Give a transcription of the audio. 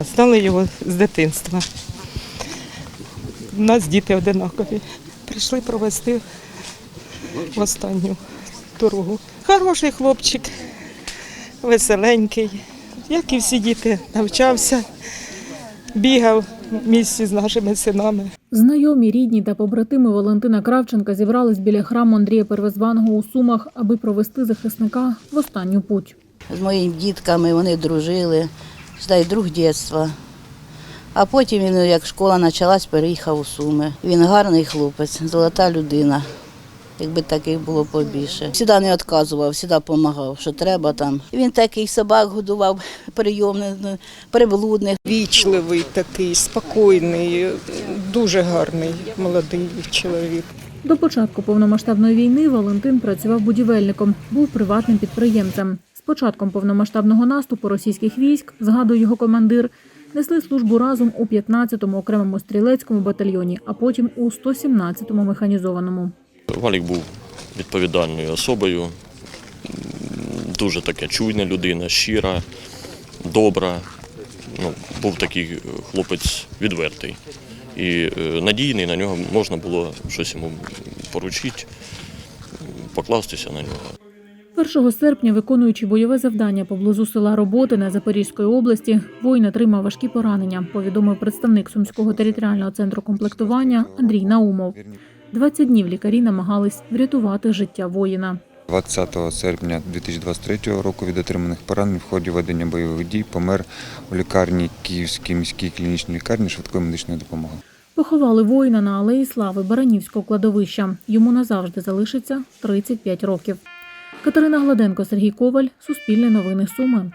Знали його з дитинства. У нас діти одинакові. Прийшли провести в останню дорогу. Хороший хлопчик, веселенький, як і всі діти, навчався, бігав в місті з нашими синами. Знайомі, рідні та побратими Валентина Кравченка зібрались біля храму Андрія Первозваного у Сумах, аби провести захисника в останню путь. з моїми дітками, вони дружили, дай друг дитинства. А потім він, як школа почалась, переїхав у Суми. Він гарний хлопець, золота людина. Якби таких було побільше. Всіда не відказував, завжди допомагав, що треба там. Він такий собак годував, прийомних, приблудних. Вічливий такий, спокійний, дуже гарний молодий чоловік. До початку повномасштабної війни Валентин працював будівельником, був приватним підприємцем. Початком повномасштабного наступу російських військ, згадує його командир, несли службу разом у 15-му окремому стрілецькому батальйоні, а потім у 117-му механізованому. Валік був відповідальною особою, дуже така чуйна людина, щира, добра. Ну, був такий хлопець відвертий і е, надійний, на нього можна було щось йому поручити, покластися на нього. 1 серпня, виконуючи бойове завдання поблизу села Роботине Запорізької області, воїн отримав важкі поранення, повідомив представник Сумського територіального центру комплектування Андрій Наумов. 20 днів лікарі намагались врятувати життя воїна. 20 серпня 2023 року від отриманих поранень в ході ведення бойових дій помер у лікарні Київській міській клінічній лікарні швидкої медичної допомоги. Поховали воїна на алеї слави Баранівського кладовища. Йому назавжди залишиться 35 років. Катерина Гладенко, Сергій Коваль, Суспільне новини Суми.